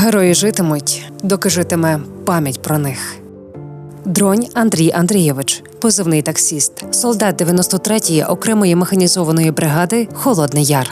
Герої житимуть, доки житиме пам'ять про них. Дронь Андрій Андрійович, позивний таксіст, солдат 93-ї окремої механізованої бригади Холодний Яр.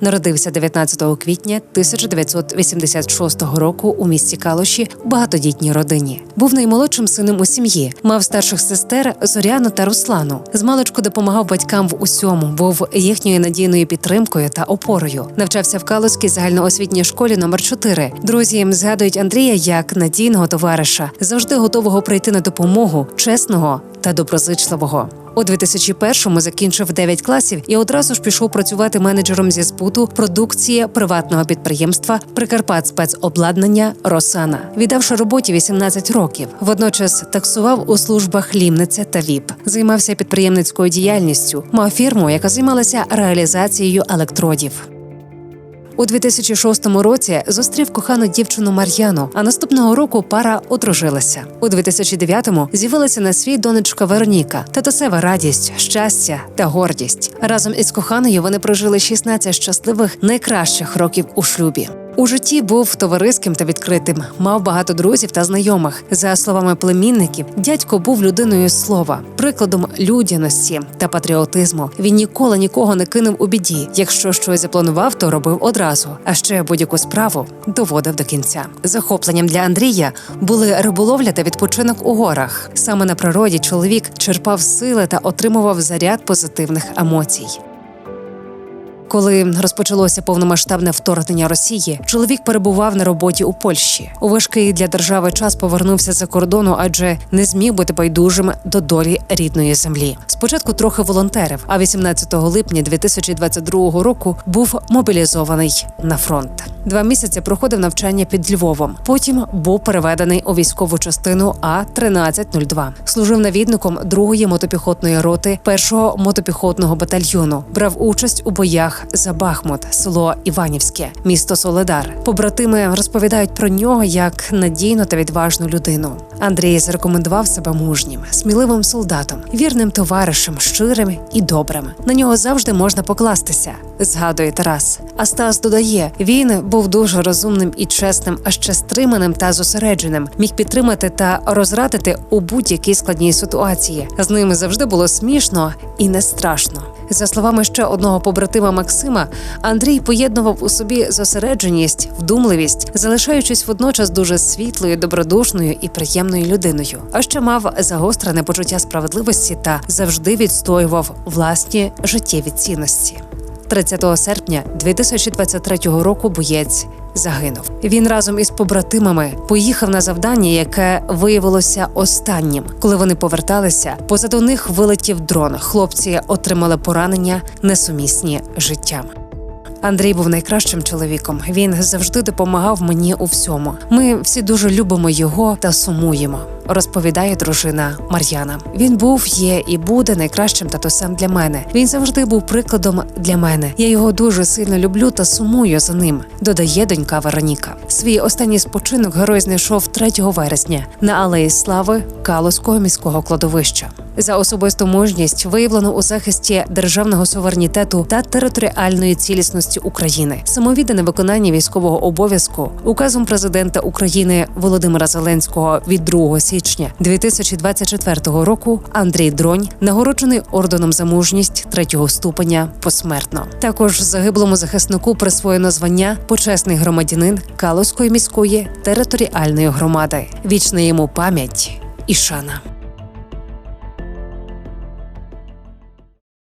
Народився 19 квітня 1986 року у місті Калуші в багатодітній родині. Був наймолодшим сином у сім'ї, мав старших сестер Зоряну та Руслану. Змалечку допомагав батькам в усьому, був їхньою надійною підтримкою та опорою. Навчався в Калузькій загальноосвітній школі номер 4 Друзі згадують Андрія як надійного товариша, завжди готового прийти на допомогу, чесного та доброзичливого. У 2001-му закінчив 9 класів і одразу ж пішов працювати менеджером зі збуту продукції приватного підприємства Прикарпат спецобладнання Росана, віддавши роботі 18 років. Водночас таксував у службах лімниця та ВІП, займався підприємницькою діяльністю, мав фірму, яка займалася реалізацією електродів. У 2006 році зустрів кохану дівчину Мар'яну, а наступного року пара одружилася. У 2009-му з'явилася на світ донечка Вероніка, татусева радість, щастя та гордість. Разом із коханою вони прожили 16 щасливих найкращих років у шлюбі. У житті був товариським та відкритим, мав багато друзів та знайомих. За словами племінників, дядько був людиною слова, прикладом людяності та патріотизму. Він ніколи нікого не кинув у біді. Якщо щось запланував, то робив одразу. А ще будь-яку справу доводив до кінця. Захопленням для Андрія були риболовля та відпочинок у горах. Саме на природі чоловік черпав сили та отримував заряд позитивних емоцій. Коли розпочалося повномасштабне вторгнення Росії, чоловік перебував на роботі у Польщі. У важкий для держави час повернувся за кордону, адже не зміг бути байдужим до долі рідної землі. Спочатку трохи волонтерив, а 18 липня 2022 року був мобілізований на фронт. Два місяці проходив навчання під Львовом. Потім був переведений у військову частину А 1302 Служив навідником другої мотопіхотної роти першого мотопіхотного батальйону. Брав участь у боях за Бахмут, село Іванівське, місто Соледар. Побратими розповідають про нього як надійну та відважну людину. Андрій зарекомендував себе мужнім, сміливим солдатом, вірним товаришем, щирим і добрим. На нього завжди можна покластися. Згадує Тарас. А Стас додає: він був дуже розумним і чесним, а ще стриманим та зосередженим. Міг підтримати та розрадити у будь-якій складній ситуації. З ними завжди було смішно і не страшно. За словами ще одного побратима Максима, Андрій поєднував у собі зосередженість, вдумливість, залишаючись водночас дуже світлою, добродушною і приємною людиною. А ще мав загострене почуття справедливості та завжди відстоював власні життєві цінності. 30 серпня 2023 року боєць загинув. Він разом із побратимами поїхав на завдання, яке виявилося останнім. Коли вони поверталися, позаду них вилетів дрон. Хлопці отримали поранення, несумісні життям. Андрій був найкращим чоловіком. Він завжди допомагав мені у всьому. Ми всі дуже любимо його та сумуємо. Розповідає дружина Мар'яна. Він був, є і буде найкращим татусем для мене. Він завжди був прикладом для мене. Я його дуже сильно люблю та сумую за ним. Додає донька Вероніка. Свій останній спочинок герой знайшов 3 вересня на алеї слави Калузького міського кладовища. За особисту мужність виявлено у захисті державного суверенітету та територіальної цілісності України, самовіддане виконання військового обов'язку указом президента України Володимира Зеленського від 2 січня 2024 року. Андрій Дронь нагороджений орденом за мужність третього ступеня посмертно. Також загиблому захиснику присвоєно звання почесний громадянин Калузької міської територіальної громади. Вічна йому пам'ять і шана.